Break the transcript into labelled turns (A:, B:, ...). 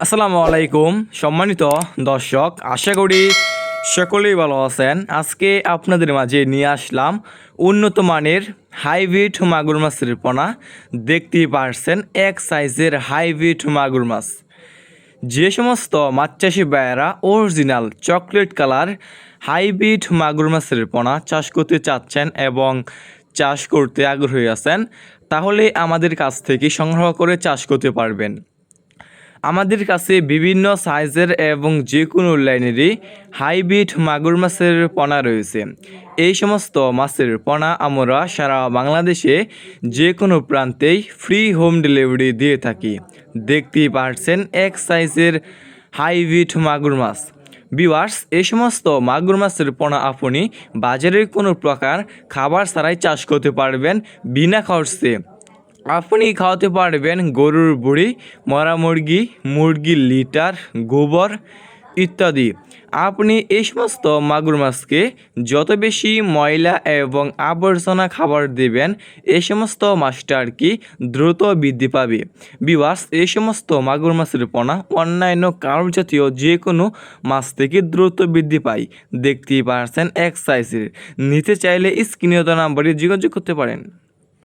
A: আসসালামু আলাইকুম, সম্মানিত দর্শক, আশা করি সকলেই ভালো আছেন। আজকে আপনাদের মাঝে নিয়ে আসলাম উন্নত মানের হাইব্রিড মাগুর মাছের পোনা দেখতেই পারছেন এক সাইজের হাইব্রিড মাগুর মাছ। যে সমস্ত মাছ চাষি ভাইয়েরা অরিজিনাল চকলেট কালার হাইব্রিড মাগুর মাছের পোনা চাষ করতে চাচ্ছেন এবং চাষ করতে আগ্রহী আছেন, তাহলে আমাদের কাছ থেকে সংগ্রহ করে চাষ করতে পারবেন। আমাদের কাছে বিভিন্ন সাইজের এবং যে কোনো লাইনেরই হাইব্রিড মাগুর মাছের পোনা রয়েছে। এই সমস্ত মাছের পোনা আমরা সারা বাংলাদেশে যে কোনো প্রান্তেই ফ্রি হোম ডেলিভারি দিয়ে থাকি। দেখতেই পারছেন এক সাইজের হাইব্রিড মাগুর মাছ। বিওয়ার্স এই সমস্ত মাগুর মাছের পোনা আপনি বাজারের কোনো প্রকার খাবার ছাড়াই চাষ করতে পারবেন বিনা খরচে। আপনি খাওয়াতে পারবেন গরুর বুড়ি, মরা মুরগি মুরগির লিটার, গোবর ইত্যাদি। আপনি এই সমস্ত মাগুর মাছকে যত বেশি ময়লা এবং আবর্জনা খাবার দেবেন, এই সমস্ত মাছটা আর কি দ্রুত বৃদ্ধি পাবে? বিবাস এই সমস্ত মাগুর মাছের পোনা অন্যান্য কার্ব জাতীয় যে কোনো মাছ থেকে দ্রুত বৃদ্ধি পায়। দেখতেই পারছেন এক সাইজের নিতে চাইলে স্ক্রিনীয় নাম্বারে যোগাযোগ করতে পারেন।